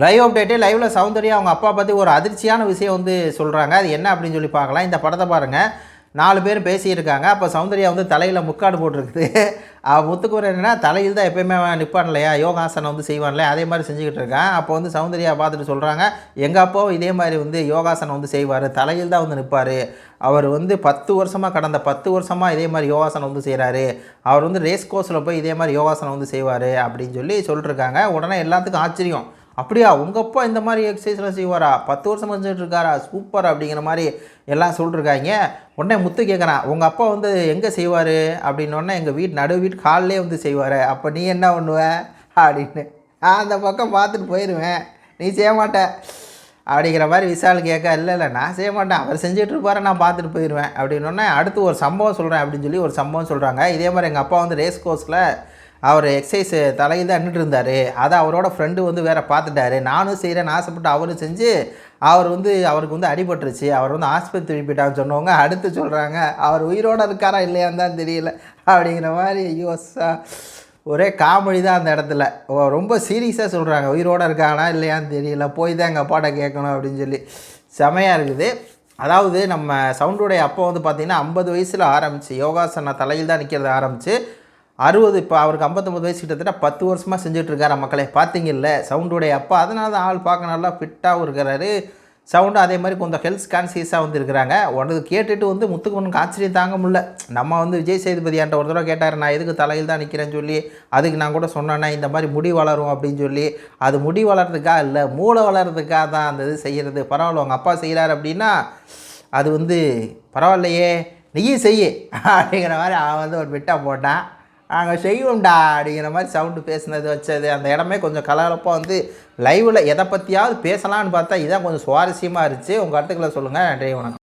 Live update லைவில் சௌந்தர்யா அவங்க அப்பா பற்றி ஒரு அதிர்ச்சியான விஷயம் வந்து சொல்கிறாங்க அது என்ன அப்படின்னு சொல்லி பார்க்கலாம். இந்த படத்தை பாருங்கள் நாலு பேர் பேசியிருக்காங்க. அப்போ சௌந்தர்யா வந்து தலையில் முக்காடு போட்டிருக்குது. அவள் முத்துக்குவர் என்னன்னா தலையில் தான் எப்பயுமே நிற்பான் இல்லையா யோகாசனம் வந்து செய்வான் இல்லையா அதே மாதிரி செஞ்சுக்கிட்டு இருக்கான். அப்போ வந்து சௌந்தர்யா பார்த்துட்டு சொல்கிறாங்க எங்கள் அப்பாவும் இதே மாதிரி வந்து யோகாசனம் வந்து செய்வார். தலையில் தான் வந்து நிற்பார் அவர் வந்து பத்து வருஷமாக கடந்த பத்து வருஷமாக இதே மாதிரி யோகாசனம் வந்து செய்கிறாரு அவர் வந்து ரேஸ் கோர்ஸில் போய் இதே மாதிரி யோகாசனம் வந்து செய்வார். அப்படின்னு சொல்லி சொல்லிட்டுருக்காங்க உடனே எல்லாத்துக்கும் ஆச்சரியம். அப்படியா? உங்கள் அப்பா இந்த மாதிரி எக்ஸசைஸ்லாம் செய்வாரா? பத்து வருஷம் செஞ்சுட்டு இருக்காரா? சூப்பர் அப்படிங்கிற மாதிரி எல்லாம் சொல்லிருக்காங்க உடனே முத்து கேட்குறான் உங்கள் அப்பா வந்து எங்கே செய்வார்? அப்படின்னோடனே எங்கள் வீட்டு நடு வீட்டு காலிலே வந்து செய்வார். அப்போ நீ என்ன பண்ணுவ? அப்படின்னு. நான் அந்த பக்கம் பார்த்துட்டு போயிடுவேன் நீ செய்ய மாட்ட. அப்படிங்கிற மாதிரி விசால் கேட்க இல்லை இல்லை நான் செய்ய மாட்டேன். அவர் செஞ்சுட்டு நான் பார்த்துட்டு போயிடுவேன் அப்படின்னோடனே அடுத்து ஒரு சம்பவம் சொல்கிறேன் அப்படின்னு சொல்லி ஒரு சம்பவம் சொல்கிறாங்க இதே மாதிரி எங்கள் அப்பா வந்து ரேஸ் கோர்ஸில் அவர் எக்ஸசைஸ் தலையில் தான் நின்றுட்டு இருந்தார். அதை அவரோட ஃப்ரெண்டு வந்து வேறு பார்த்துட்டாரு. நானும் செய்கிறேன்னு ஆசைப்பட்டு அவரும் செஞ்சு அவர் வந்து அவருக்கு வந்து அடிபட்டுருச்சு. அவர் வந்து ஆஸ்பத்திரி போயிட்டான்னு சொன்னவங்க அடுத்து சொல்கிறாங்க அவர் உயிரோடு இருக்காரா இல்லையான்னு தான் தெரியல. அப்படிங்கிற மாதிரி ஐயோஸா ஒரே காமெடி தான் அந்த இடத்துல. ரொம்ப சீரியஸாக சொல்கிறாங்க உயிரோடு இருக்கானா இல்லையான்னு தெரியல. போய் தான் எங்கள் அப்பாட்ட கேட்கணும் அப்படின்னு சொல்லி. செமையாக இருக்குது. அதாவது நம்ம சவுண்டுடைய அப்போ வந்து பார்த்திங்கன்னா ஐம்பது வயசில் ஆரம்பிச்சு யோகாசன தலையில் தான் நிற்கிறது ஆரம்பித்து அறுபது இப்போ அவருக்கு ஐம்பத்தொம்பது வயசு கிட்டத்தட்ட பத்து வருஷமாக செஞ்சுட்டு இருக்காரு மக்களே. பார்த்தீங்கல்ல சவுண்டுடைய அப்பா. அதனால தான் ஆள் பார்க்க நல்லா ஃபிட்டாகவும் இருக்கிறாரு. சவுண்டு அதே மாதிரி கொஞ்சம் ஹெல்த் கான்சியஸாக வந்து இருக்கிறாங்க. உனக்கு கேட்டுட்டு வந்து முத்துக்குமனுக்கு ஆச்சரியம் தாங்க முடியல. நம்ம வந்து விஜய் சேதுபதியான்ட்ட ஒரு தடவை கேட்டார் நான் எதுக்கு தலையில் தான் நிற்கிறேன்னு சொல்லி அதுக்கு நான் கூட சொன்னேன்னா இந்த மாதிரி முடி வளரும் அப்படின்னு சொல்லி. அது முடி வளர்கிறதுக்காக இல்லை மூளை வளர்றதுக்காக தான் அந்த இது செய்கிறது பரவாயில்ல உங்கள் அப்பா செய்கிறாரு அப்படின்னா அது வந்து பரவாயில்லையே நீயும் செய்ய அப்படிங்கிற மாதிரி அவன் வந்து ஒரு விட்டா போட்டான். நாங்கள் செய்வோம்டா அப்படிங்கிற மாதிரி சவுண்டு பேசுனது வச்சது. அந்த இடமே கொஞ்சம் கலகலப்பாக வந்து லைவில் எதை பற்றியாவது பேசலாம்னு பார்த்தா இதான் கொஞ்சம் சுவாரஸ்யமாக இருந்துச்சு. உங்கள் கருத்துக்களை சொல்லுங்கள் நன்றி வணக்கம்.